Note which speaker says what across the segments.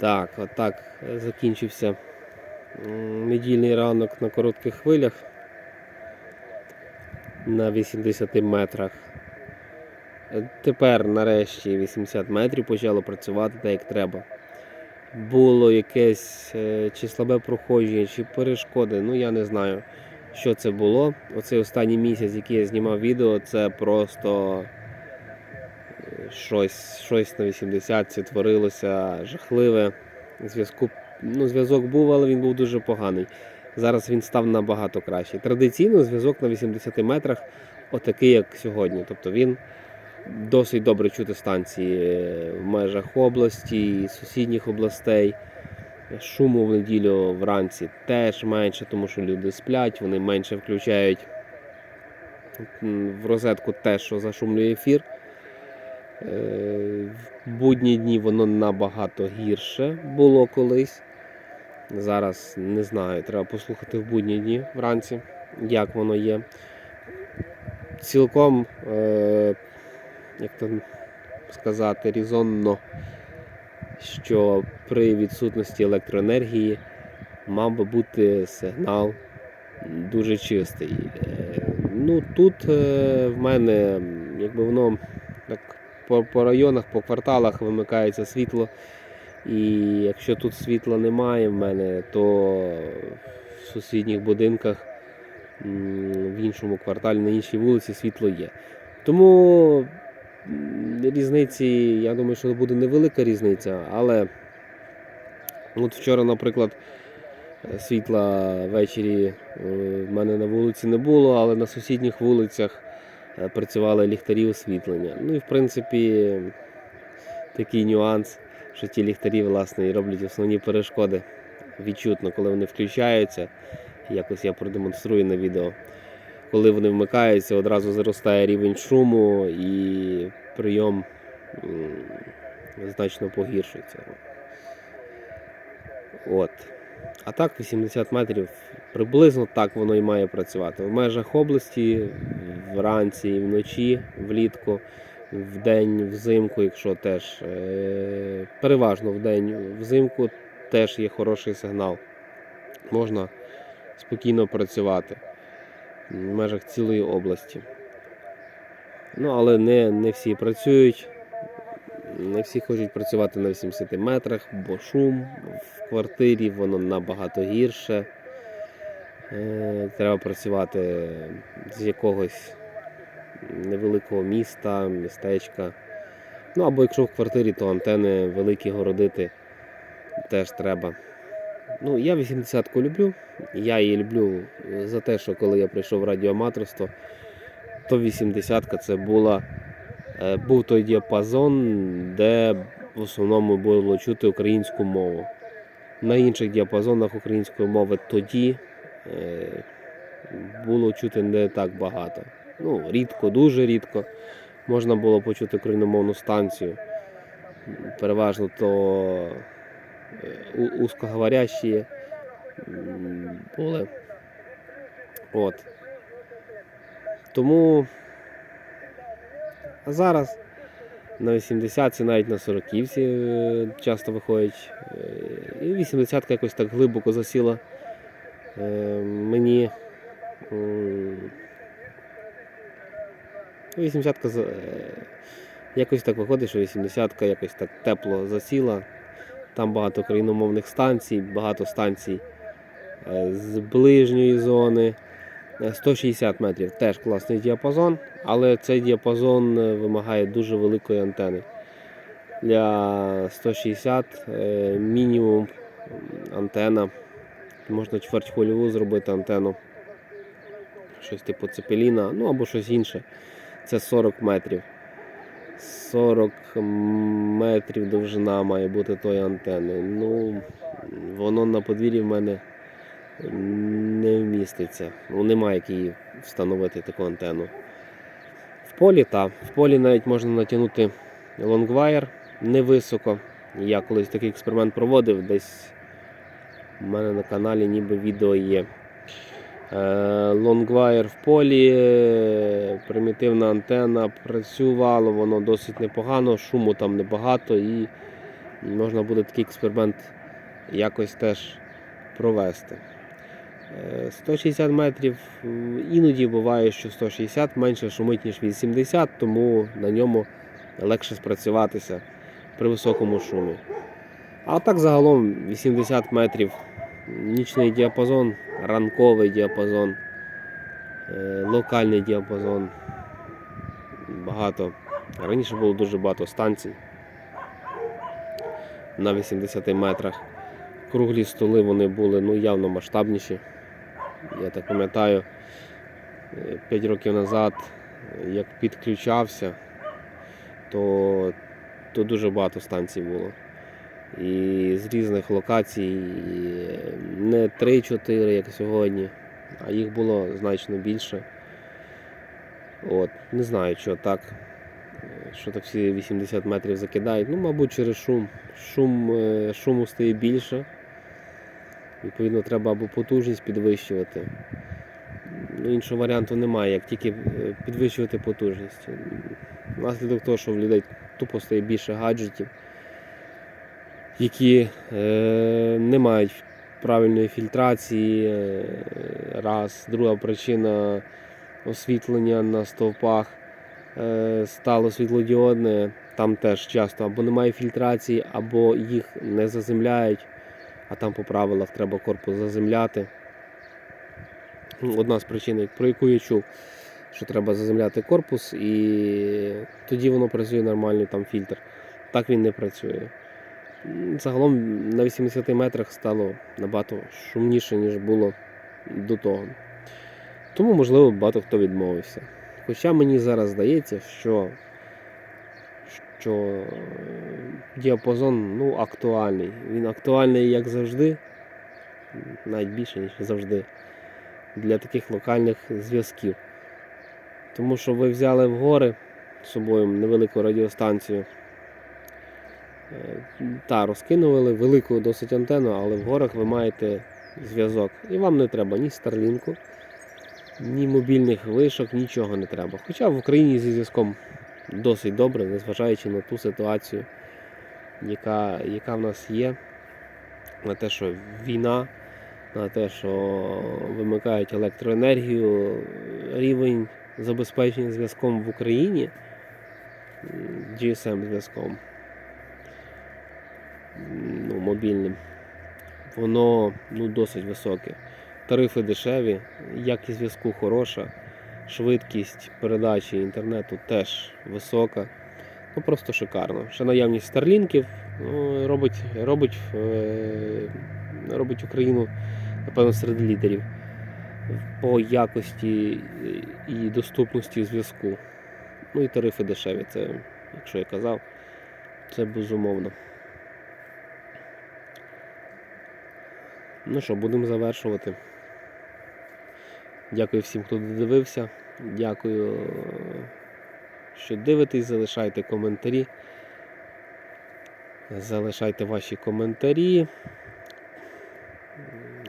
Speaker 1: Так, отак закінчився недільний ранок на коротких хвилях на 80 метрах. Тепер нарешті 80 метрів почало працювати так, як треба. Було якесь е, чи слабе проходження, чи перешкоди, ну я не знаю, що це було. Оцей останній місяць, який я знімав відео, це просто щось, щось на 80 ці творилося жахливе. Зв'язку, ну, зв'язок був, але він був дуже поганий. Зараз він став набагато кращий. Традиційно зв'язок на 80 метрах отакий, як сьогодні. Тобто він досить добре чути станції в межах області, сусідніх областей. Шуму в неділю вранці теж менше, тому що люди сплять, вони менше включають в розетку те, що зашумлює ефір. Е, В будні дні воно набагато гірше було колись. Зараз не знаю, треба послухати в будні дні вранці, як воно є. Цілком, е, як то сказати, різонно, що при відсутності електроенергії мав би бути сигнал дуже чистий. Е, Ну тут в мене, якби воно так по, по районах, по кварталах вимикається світло. І якщо тут світла немає в мене, то в сусідніх будинках в іншому кварталі, на іншій вулиці світло є. Тому різниці, я думаю, що буде невелика різниця, але от вчора, наприклад, світла ввечері е, в мене на вулиці не було, але на сусідніх вулицях працювали ліхтарі освітлення. Ну і в принципі такий нюанс, що ті ліхтарі власне і роблять основні перешкоди відчутно, коли вони включаються. Якось я продемонструю на відео. Коли вони вмикаються, одразу зростає рівень шуму і прийом значно погіршується. От. А так 80 метрів приблизно так воно і має працювати. В межах області вранці і вночі, влітку, вдень, взимку, якщо теж е, переважно вдень взимку теж є хороший сигнал. Можна спокійно працювати в межах цілої області. Ну, але не, не всі працюють. Не всі хочуть працювати на 80 метрах, бо шум в квартирі, воно набагато гірше. Е, Треба працювати з якогось невеликого міста, містечка. Ну або якщо в квартирі, то антени великі городити теж треба. Ну, я 80-ку люблю. Я її люблю за те, що коли я прийшов в радіоаматорство, то 80-ка це була, е, був той діапазон, де в основному було чути українську мову. На інших діапазонах української мови тоді було чути не так багато. Ну, рідко, дуже рідко. Можна було почути україномовну станцію. Переважно то е, узкоговорящі були. От. Тому а зараз на 80 навіть на 40 всі часто виходять. Е, І 80 якось так глибоко засіла. Е, Мені м, 80 якось так виходить, що 80-ка якось так тепло засіла. Там багато країномовних станцій, багато станцій е, з ближньої зони. Е, 160 метрів теж класний діапазон, але цей діапазон е, вимагає дуже великої антени. Для 160 е, мінімум антена. Можна чвертьхвильову зробити антенну. Щось типу цепеліна, ну або щось інше. Це 40 метрів. 40 метрів довжина має бути тої антени. Ну, воно на подвір'ї в мене не вміститься. Ну, немає як її встановити таку антенну. В полі так. В полі навіть можна натягнути лонгвайр невисоко. Я колись такий експеримент проводив, десь у мене на каналі ніби відео є. Е, Лонгвайр в полі, е, примітивна антенна, працювало воно досить непогано, шуму там небагато і можна буде такий експеримент якось теж провести. Е, 160 метрів іноді буває, що 160 менше шумить, ніж 80, тому на ньому легше спрацюватися при високому шумі. А так загалом 80 метрів нічний діапазон, ранковий діапазон, е, локальний діапазон. Багато. Раніше було дуже багато станцій на 80 метрах. Круглі столи вони були ну, явно масштабніші. Я так пам'ятаю, 5 років назад, е, як підключався, то, то дуже багато станцій було. І з різних локацій і не 3-4, як сьогодні, а їх було значно більше. От, не знаю, що так. Що так всі 80 метрів закидають. Ну, мабуть, через шум. Шум е, шуму стає більше. Відповідно, треба або потужність підвищувати. Ну, іншого варіанту немає, як тільки е, підвищувати потужність. Наслідок того, що в людей тупо стає більше гаджетів, які е, не мають правильної фільтрації. е, Раз. Друга причина освітлення на стовпах е, стало світлодіодне. Там теж часто або немає фільтрації, або їх не заземляють, а там по правилах треба корпус заземляти. Одна з причин, про яку я чув, що треба заземляти корпус, і тоді воно працює нормальний там фільтр. Так він не працює. Загалом на 80 метрах стало набагато шумніше, ніж було до того. Тому, можливо, багато хто відмовився. Хоча мені зараз здається, що, що діапазон ну, актуальний. Він актуальний, як завжди, навіть більше, ніж завжди, для таких локальних зв'язків. Тому що ви взяли в гори з собою невелику радіостанцію. Е, Та, розкинули велику досить антенну, але в горах ви маєте зв'язок. І вам не треба ні старлінку, ні мобільних вишок, нічого не треба. Хоча в Україні зі зв'язком досить добре, незважаючи на ту ситуацію, яка, яка в нас є, на те, що війна, на те, що вимикають електроенергію, рівень забезпечення зв'язком в Україні, GSM зв'язком, ну, мобільним, воно ну, досить високе. Тарифи дешеві, якість зв'язку хороша, швидкість передачі інтернету теж висока. Ну просто шикарно. Ще наявність старлінків ну, робить, робить, е, робить Україну, напевно, серед лідерів по якості і доступності зв'язку. Ну і тарифи дешеві, це, якщо я казав, це безумовно. Ну що, будемо завершувати. Дякую всім, хто додивився. Дякую, що дивитесь, залишайте коментарі. Залишайте ваші коментарі.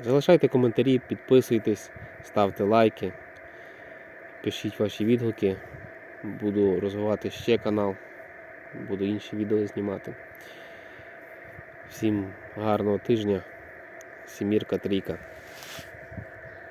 Speaker 1: Залишайте коментарі, підписуйтесь, ставте лайки, пишіть ваші відгуки. Буду розвивати ще канал, буду інші відео знімати. Всім гарного тижня. Сімірка трійка.